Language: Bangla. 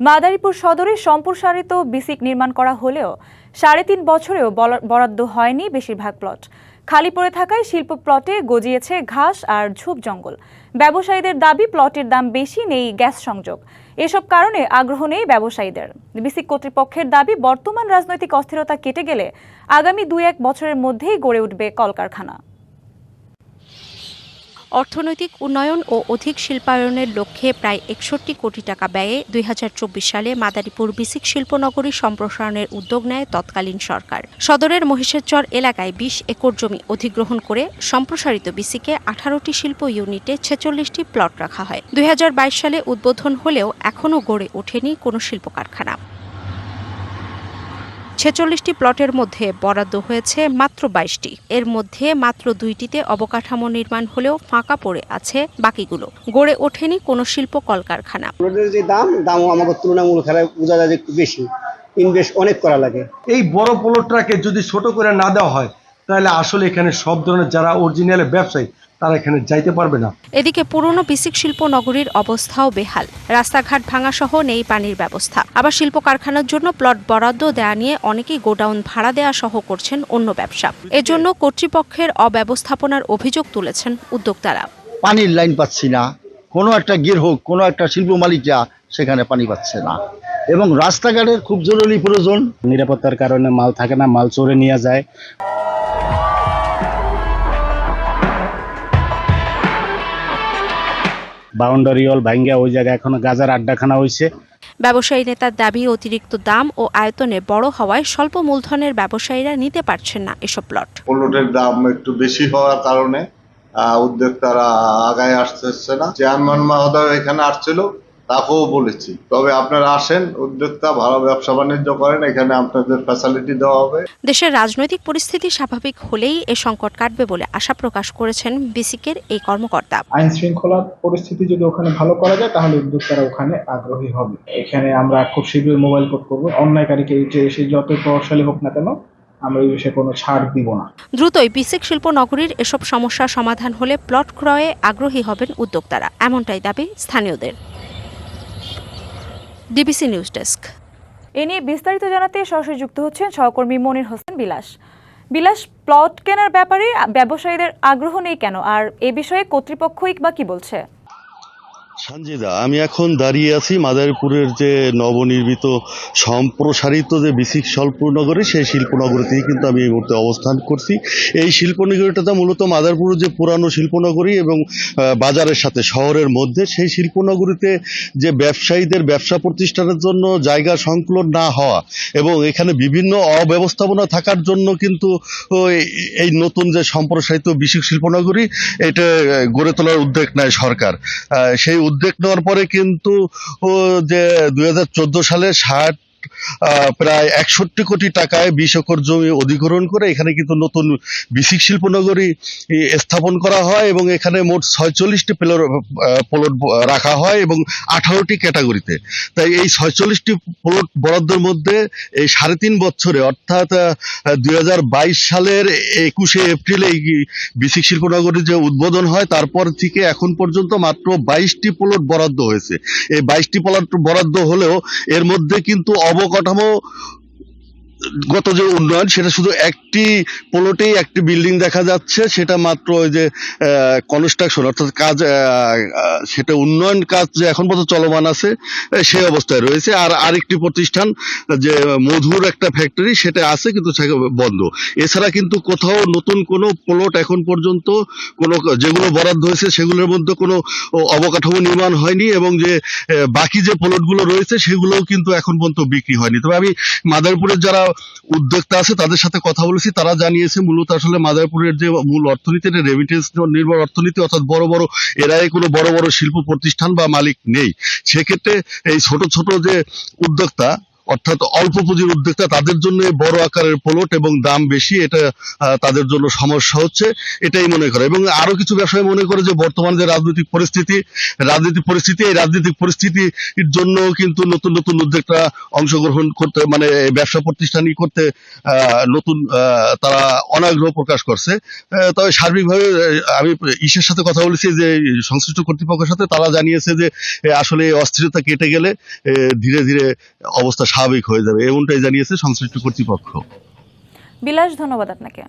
মাদারীপুর সদরে সম্প্রসারিত বিসিক নির্মাণ করা হলেও সাড়ে তিন বছরেও বরাদ্দ হয়নি বেশিরভাগ প্লট। খালি পড়ে থাকায় শিল্প প্লটে গজিয়েছে ঘাস আর ঝোপ জঙ্গল। ব্যবসায়ীদের দাবি, প্লটের দাম বেশি নেই গ্যাস সংযোগ। এসব কারণে আগ্রহ নেই ব্যবসায়ীদের। বিসিক কর্তৃপক্ষের দাবি, বর্তমান রাজনৈতিক অস্থিরতা কেটে গেলে আগামী দুই এক বছরের মধ্যেই গড়ে উঠবে কলকারখানা। অর্থনৈতিক উন্নয়ন ও অধিক শিল্পায়নের লক্ষ্যে প্রায় একষট্টি কোটি টাকা ব্যয়ে দুই হাজার চব্বিশ সালে মাদারীপুর বিসিক শিল্পনগরী সম্প্রসারণের উদ্যোগ নেয় তৎকালীন সরকার। সদরের মহিষেরচর এলাকায় বিশ একর জমি অধিগ্রহণ করে সম্প্রসারিত বিসিকে আঠারোটি শিল্প ইউনিটে ছেচল্লিশটি প্লট রাখা হয়। দুই হাজার বাইশ সালে উদ্বোধন হলেও এখনও গড়ে ওঠেনি কোনো শিল্প কারখানা ছেচল্লিশটি প্লটের মধ্যে বরাদ্দ হয়েছে মাত্র বাইশটি। এর মধ্যে মাত্র দুইটিতে অবকাঠামো নির্মাণ হলেও ফাঁকা পড়ে আছে বাকিগুলো। গড়ে ওঠেনি কোনো শিল্প কলকারখানা। রোডের যে দাম দামও আমাকে তুলনামূলক হারে বোঝা যায় যে একটু বেশি। ইনভেস্ট অনেক করা লাগে। এই বড় প্লটটাকে যদি ছোট করে না দেওয়া হয় তাহলে আসলে এখানে সব ধরনের যারা অরিজিনাল ব্যবসায়ী তারা এখানে যাইতে পারবে না। এদিকে পুরনো বিসিক শিল্প নগরীর অবস্থাও বেহাল। রাস্তাঘাট ভাঙা সহ নেই পানির ব্যবস্থা। আবার শিল্প কারখানার জন্য প্লট বরাদ্দ দেয়া নিয়ে অনেকেই গোডাউন ভাড়া দেয়া সহ করছেন অন্য ব্যবসা। এজন্য কর্তৃপক্ষের অব্যবস্থাপনার অভিযোগ তুলেছেন উদ্যোক্তারা। পানির লাইন পাচ্ছি না। কোনো একটা গির হোক কোনো একটা শিল্প মালিকরা সেখানে পানি পাচ্ছে না। এবং রাস্তাঘাটের খুব জরুরি প্রয়োজন। নিরাপত্তার কারণে মাল থাকে না মাল চোরে নিয়ে যায়। বাউন্ডারি অল ভাঙ্গা ওই জায়গায় এখন গাজার আড্ডাখানা হয়েছে ব্যবসায়ী নেতার দাবি অতিরিক্ত দাম ও আয়তনে বড় হওয়ায় স্বল্প মূলধনের ব্যবসায়ীরা নিতে পারছেন না এসব প্লট। প্লটের দাম একটু বেশি হওয়ার কারণে আহ, উদ্যোক্তারা আগায় আসতেছে না। চেয়ারম্যান মহোদয় এখানে আসছিল তাকেও বলেছি। তবে আপনারা আসেন উদ্যোক্তা ভালো ব্যবসা বাণিজ্য করেন এখানে আপনাদের ফ্যাসিলিটি দেওয়া হবে। দেশের রাজনৈতিক পরিস্থিতি স্বাভাবিক হলেই এ সংকট কাটবে বলে আশা প্রকাশ করেছেন বিসিকের এই কর্মকর্তা। আইন শৃঙ্খলা পরিস্থিতি যদি ওখানে ভালো করা যায় তাহলে উদ্যোক্তারা ওখানে আগ্রহী হবে। এখানে আমরা খুব শীঘ্রই মোবাইল কোড করব। অন্যায়কারীকে যে সে যত প্রভাবশালী হোক না কেন আমরা এই বিষয়ে কোনো ছাড় দিব না। দ্রুতই বিসিক শিল্প নগরীর এসব সমস্যার সমাধান হলে প্লট ক্রয়ে আগ্রহী হবেন উদ্যোক্তারা। এমনটাই দাবি স্থানীয়দের। DBC news desk. এ নিয়ে বিস্তারিত জানাতে সরাসরি যুক্ত হচ্ছেন সহকর্মী মনির হোসেন বিলাস। বিলাস, প্লট কেনার ব্যাপারে ব্যবসায়ীদের আগ্রহ নেই কেন? আর এ বিষয়ে কর্তৃপক্ষই বা কি বলছে? সঞ্জিদা, আমি এখন দাঁড়িয়ে আছি মাদারীপুরের যে নবনির্মিত সম্প্রসারিত যে বিসিক শিল্পনগরী, সেই শিল্পনগরীতেই কিন্তু আমি এই মুহূর্তে অবস্থান করছি। এই শিল্পনগরীটা মূলত মাদারীপুরের যে পুরানো শিল্পনগরী এবং বাজারের সাথে শহরের মধ্যে, সেই শিল্পনগরীতে যে ব্যবসায়ীদের ব্যবসা প্রতিষ্ঠানের জন্য জায়গা সংকুলন না হওয়া এবং এখানে বিভিন্ন অব্যবস্থাপনা থাকার জন্য কিন্তু এই- নতুন যে সম্প্রসারিত বিসিক শিল্পনগরী, এটা গড়ে তোলার উদ্যোগ নেয় সরকার। সেই উদ্যোগ নেওয়ার পরে কিন্তু যে দুই হাজার চোদ্দ সালে ষাট প্রায় একষট্টি কোটি টাকায় বিশ একর জমি অধিগ্রহণ করে এখানে কিন্তু নতুন বিসিক শিল্পনগরী ই, স্থাপন করা হয় এবং এখানে মোট ছয়চল্লিশটি প্লট প্লট রাখা হয় এবং আঠারোটি ক্যাটাগরিতে। তাই এই ছয়চল্লিশটি প্লট বরাদ্দের মধ্যে এই সাড়ে তিন বছরে অর্থাৎ দুই হাজার বাইশ সালের একুশে এপ্রিল এই বিসিক শিল্পনগরীর যে উদ্বোধন হয় তারপর থেকে এখন পর্যন্ত মাত্র বাইশটি প্লট বরাদ্দ হয়েছে। এই বাইশটি প্লট বরাদ্দ হলেও এর মধ্যে কিন্তু অবকাঠামো গত যে উন্নয়ন, সেটা শুধু একটি প্লটেই একটি বিল্ডিং দেখা যাচ্ছে, সেটা মাত্র ওই যে কনস্ট্রাকশন অর্থাৎ কাজ সেটা উন্নয়ন কাজ যে এখন পর্যন্ত চলমান আছে সেই অবস্থায় রয়েছে। আর আরেকটি প্রতিষ্ঠান, যে মধুর একটা ফ্যাক্টরি সেটা আছে, কিন্তু বন্ধ। এছাড়া কিন্তু কোথাও নতুন কোনো প্লট এখন পর্যন্ত কোনো, যেগুলো বরাদ্দ হয়েছে, সেগুলোর মধ্যে কোনো অবকাঠামো নির্মাণ হয়নি এবং যে বাকি যে প্লটগুলো রয়েছে, সেগুলোও কিন্তু এখন পর্যন্ত বিক্রি হয়নি। তবে আমি মাদারপুরের যারা উদ্যোক্তা আছে, তাদের সাথে কথা বলেছি। তারা জানিয়েছে, মূলত আসলে মাদারপুরের যে মূল অর্থনীতি রেমিটেন্স নির্ভর অর্থনীতি, অর্থাৎ বড় বড়, এরাই কোনো বড় বড় শিল্প প্রতিষ্ঠান বা মালিক নেই। সেক্ষেত্রে এই ছোট ছোট যে উদ্যোক্তা অর্থাৎ অল্প পুঁজির উদ্যোক্তা তাদের জন্য বড় আকারের প্লট এবং দাম বেশি, এটা তাদের জন্য সমস্যা হচ্ছে, এটাই মনে করে। এবং আরও কিছু ব্যবসায়ী মনে করে যে বর্তমান যে রাজনৈতিক পরিস্থিতি রাজনৈতিক পরিস্থিতি, এই রাজনৈতিক পরিস্থিতির জন্য কিন্তু নতুন নতুন উদ্যোক্তা অংশগ্রহণ করতে মানে ব্যবসা প্রতিষ্ঠানই করতে নতুন তারা অনাগ্রহ প্রকাশ করছে। তবে সার্বিকভাবে আমি ইসের সাথে কথা বলেছি যে সংশ্লিষ্ট কর্তৃপক্ষের সাথে তারা জানিয়েছে যে আসলে অস্থিরতা কেটে গেলে ধীরে ধীরে অবস্থা স্বাভাবিক হয়ে যাবে এমনটাই জানিয়েছে সংশ্লিষ্ট কর্তৃপক্ষ। বিলাস ধন্যবাদ আপনাকে।